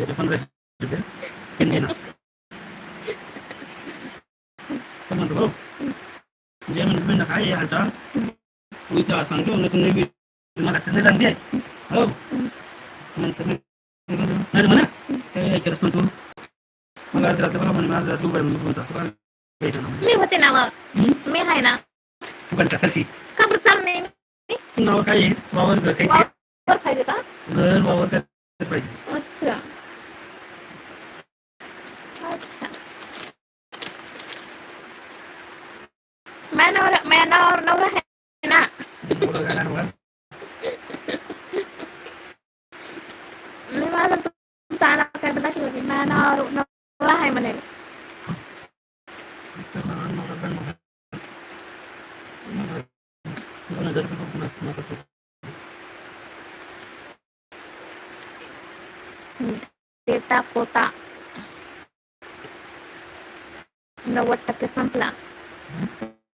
त्याचे पंधराशे रुपये तीन दिना तर म्हणतो भाऊ जे म्हणतो मी काय आहे हालचाल तू इथं सांगतो ना. तुम्ही बी मला त्यांनी सांगते हो म्हणतो मी नाही रे म्हणा काय ऐकलंस पण तू मग आज रात्री बघा म्हणे. मी होते ना मी आहे? ना तू काय चालची खबर चाल नाही तू? नाव काय आहे वावर घर काय घर वावर काय पाहिजे. अच्छा. नवरा माझ्या नावावर नवरा आहे ना एवढं काय नाही बघा. मी माझा तुमचा नाव काय दाखवलं की माझ्या नावावर नवरा आहे म्हणे तसं नवरा काय नवरा. नवरा. दोन हजार रुपये बघ तुला. नको तू. डेटा कोटा नव्वद टक्के संपला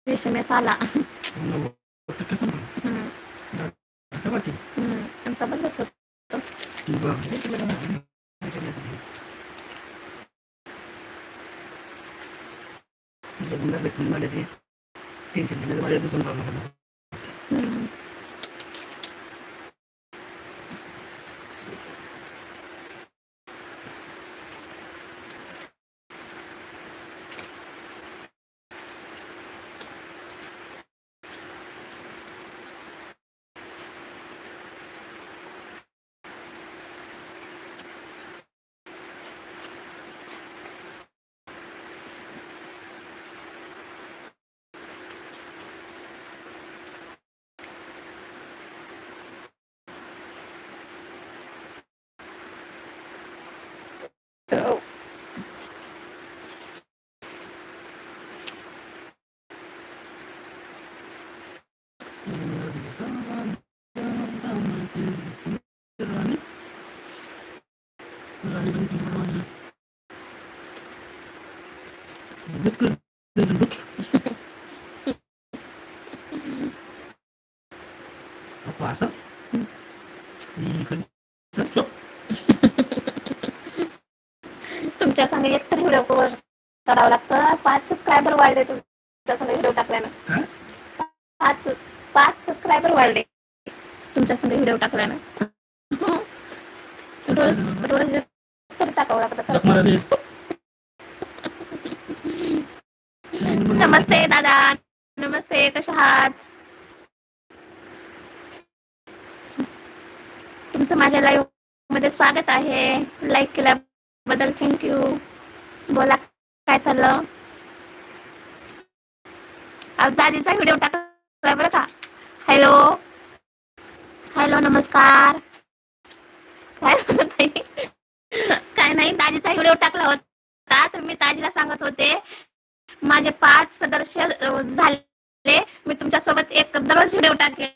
रेशमेस आला नव्वद टक्के संपलं. हम्म, आता बाकी. हम्म. आमचा बंदच होत बरं. हे तुला काय माहिती? जगून झालं की मला ते टेन्शन तुमच्या संग एक तरी व्हिडिओ करावं लागतं. पाच सबस्क्रायबर वाढले तुमच्या संग व्हिडिओ टाकल्यानं. पाच पाच सबस्क्रायबर वाढले तुमच्या संग व्हिडिओ टाकल्यानं. रोज एक टाकावं लागतं नमस्ते दादा नमस्ते कशा आहात तुमचं माझ्या लाईव्हमध्ये स्वागत आहे. लाईक केल्याबद्दल थँक्यू बोला काय चाललं? आज दाजीचा व्हिडिओ टाकला बरं का? हॅलो हॅलो नमस्कार. काय सांगत काय नाही दाजीचा व्हिडिओ टाकला होता. तर मी ताजीला सांगत होते. माझे पाच सदस्य झाले. मी तुमच्यासोबत एक दररोज व्हिडिओ टाकेल.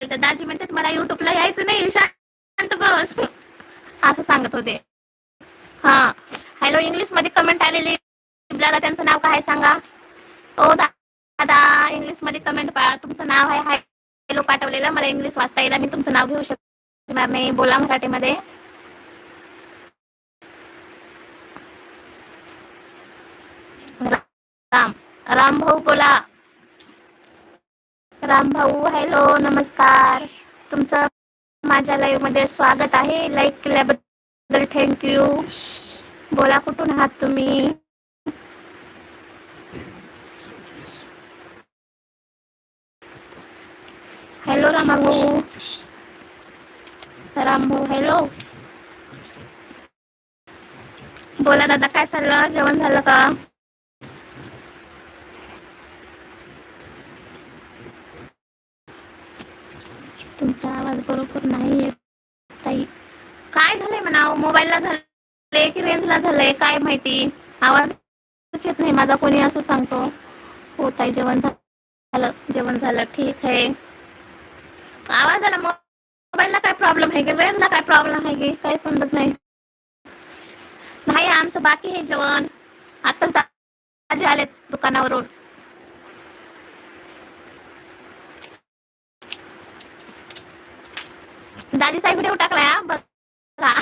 तर दाजी म्हणते मला युट्यूबला यायचं नाही शांत बस. असं सांगत होते. हा. हॅलो इंग्लिशमध्ये कमेंट आलेली दादा त्यांचं नाव काय आहे सांगा? ओ दादा इंग्लिशमध्ये कमेंट पा तुमचं नाव आहे हॅलो पाठवलेलं. मला इंग्लिश वाचता येईल मी तुमचं नाव घेऊ शकणार नाही. बोला मराठीमध्ये. रामभाऊ बोला. रामभाऊ हॅलो नमस्कार. तुमचं माझ्या लाईव्हमध्ये स्वागत आहे. लाईक केल्याबद्दल थँक्यू बोला कुठून आहात तुम्ही? हॅलो रामाभाऊ रामभाऊ हॅलो बोला दादा काय चाललं? जेवण झालं का? तुमचा आवाज बरोबर नाही येत ताई. काय झालंय म्हणा मोबाईलला झालंय की रेंजला झालंय? काय माहिती? आवाज येत नाही माझा कोणी असं सांगतो? हो ताई जेवण झालं. जेवण झालं. ठीक आहे. आवाज आला मोबाईलला काय प्रॉब्लेम आहे की रेंजला काय प्रॉब्लेम आहे की काही समजत नाही. नाही आमचं बाकी आहे जेवण. आताच दाजी आले दुकानावरून. दाजीचा व्हिडिओ टाकलाय हा बघा.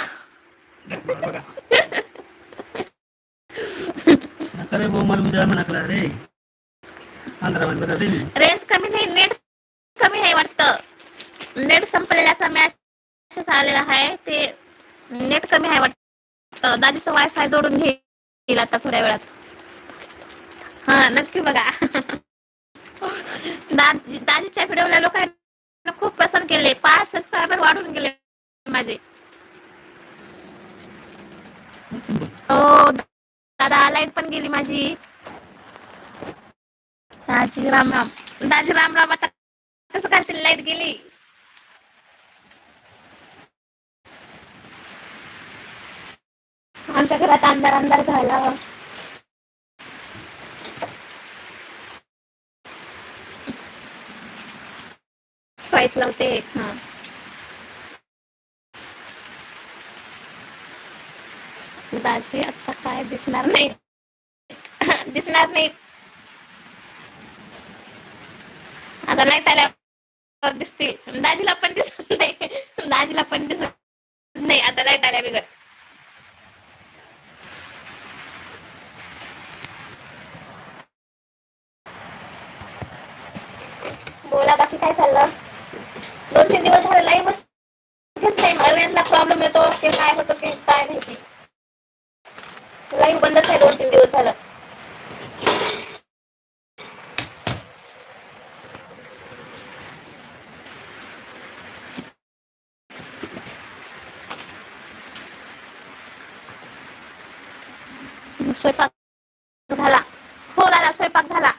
खरे भाऊ मला उद्या म्हणा रे. रेंज कमी नाही नेट कमी आहे वाटतं. नेट संपलेल्याचा मॅच आलेला आहे ते नेट कमी आहे वाटतं. दादीचं वायफाय जोडून घेईल आता थोड्या वेळात. हा नक्की बघा. दादी दादीच्या व्हिडिओला लोकांना खूप पसंत केले. पाच सबस्क्रायबर वाढून गेले माझे. हो दादा लाइट पण गेली माझी. दाजी राम. राम दाजी राम राम आता कसं करतील लाइट गेली. आमच्या घरात अंधार अंधार झाला. पैस लावते. हा. दाजी आता काय दिसणार नाही. दिसणार नाही. आता लाइट आल्यावर दिसते दाजीला पण दिसत नाही. दाजीला पण दिसत नाही. आता लाइट आल्या बिगर बोला बाकी काय चाललं दोन तीन दिवस झाले लाईव्ह घेत नाही. रेंजला प्रॉब्लेम येतो ते काय होतो ते काय माहिती लाईव्ह बंदच आहे दोन तीन दिवस झालं. स्वयंपाक झाला. हो दादा स्वयंपाक झाला.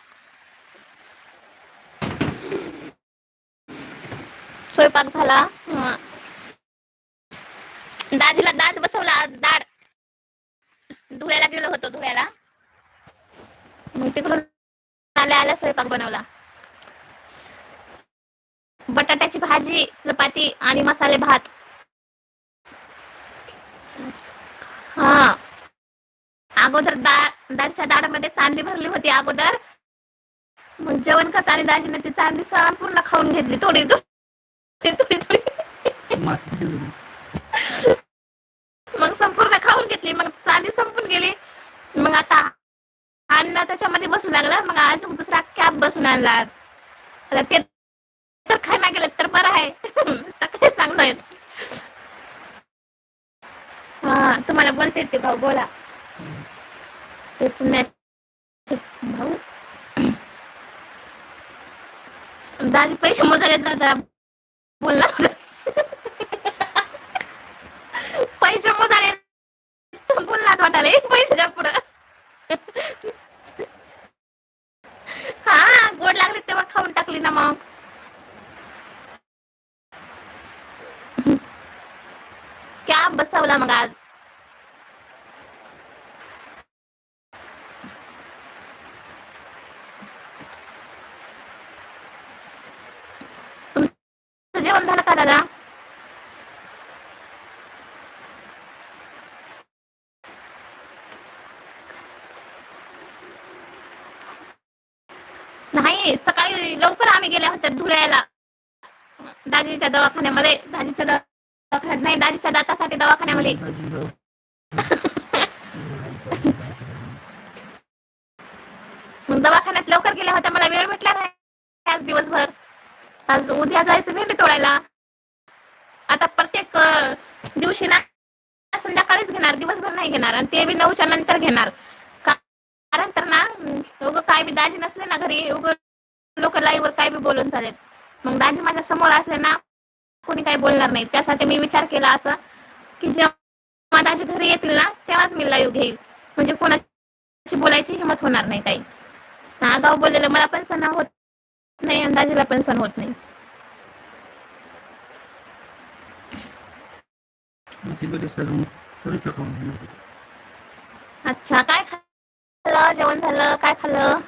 स्वयंपाक झाला. दाजीला दात बसवला आज दाढ. धुळ्याला गेलो होतो धुळ्याला. मग तिकडून आल्या आल्या स्वयंपाक बनवला. बटाट्याची भाजी चपाती आणि मसाले भात. हा. अगोदर दा दाडामध्ये चांदी भरली होती अगोदर. मग जेवण करताना दाजीने ती चांदी संपूर्ण खाऊन घेतली. थोडी थोडी थोडी थोडी माती शिजवली. मग संपूर्ण खाऊन घेतली मग चांदी संपून गेली. मग आता अन्न त्याच्यामध्ये बसू लागला. मग आज दुसरा कॅब बसून आणला आज. आता ते तर खायला गेलं तर बरं आहे. काय सांगणार? हा तुम्हाला बोलते ते भाऊ बोला. ते पुण्याचे भाऊ. दादी पैसे मोजायला दादा बोलणार पैसे मोजाले. बोलणार वाटाले एक पैशाच्या पुढं. हा गोड लागले तेव्हा खाऊन टाकली ना मग. क्या बसवला मग आज. जेवण झालं का दादा? नाही सकाळी लवकर आम्ही गेल्या होत्या धुळ्याला. दाजीच्या दवाखान्यामध्ये दाजीच्या दवाखान्यात नाही दाजीच्या दातासाठी दवाखान्यामध्ये. मग दवाखान्यात लवकर गेल्या होत्या मला वेळ भेटला नाही आज दिवसभर. आज उद्या जायचं भेंडी तोडायला आता प्रत्येक दिवशी ना संध्याकाळीच घेणार दिवसभर नाही घेणार आणि ते बी नऊच्या नंतर घेणार. कारण तर ना उग काय बी दाजी नसले ना घरी उग लोक लाईव्हवर काय बी बोलून चालेल मग दाजी माझ्यासमोर असले ना कोणी काही बोलणार नाही. त्यासाठी मी विचार केला असा की जेव्हा दाजी घरी येतील ना तेव्हाच मी लाईव्ह घेईल. म्हणजे कोणाची बोलायची हिंमत होणार नाही काही. हा बोललेलं मला पण सण होत नाही आणि दाजीला पण सण होत नाही. अच्छा काय खाल्लं? जेवण झालं? काय खाल्लं?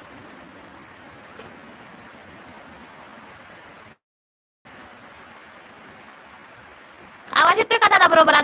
आवाज येतोय का दादा बरोबर?